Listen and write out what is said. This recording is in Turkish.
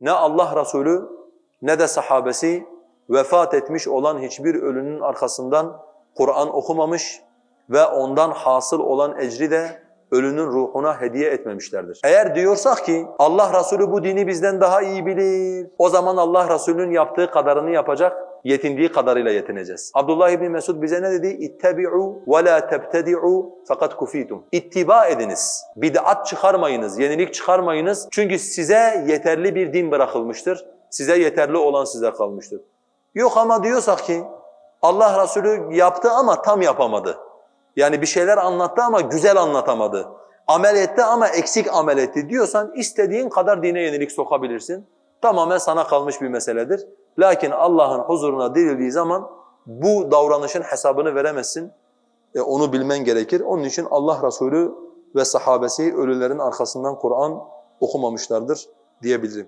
Ne Allah Resulü ne de sahabesi vefat etmiş olan hiçbir ölünün arkasından Kur'an okumamış ve ondan hasıl olan ecri de ölünün ruhuna hediye etmemişlerdir. Eğer diyorsak ki Allah Resulü bu dini bizden daha iyi bilir, o zaman Allah Resulü'nün yaptığı kadarını yapacak, yetindiği kadarıyla yetineceğiz. Abdullah İbni Mesud bize ne dedi? İttebi'u ve la tebtedi'u fakat kufitum. İttiba ediniz. Bid'at çıkarmayınız, yenilik çıkarmayınız. Çünkü size yeterli bir din bırakılmıştır. Size yeterli olan size kalmıştır. Yok ama diyorsak ki Allah Resulü yaptı ama tam yapamadı. Yani bir şeyler anlattı ama güzel anlatamadı. Amel etti ama eksik amel etti diyorsan istediğin kadar dine yenilik sokabilirsin. Tamamen sana kalmış bir meseledir. Lakin Allah'ın huzuruna dirildiği zaman bu davranışın hesabını veremezsin. E, onu bilmen gerekir. Onun için Allah Resulü ve sahabesi ölülerin arkasından Kur'an okumamışlardır diyebilirim.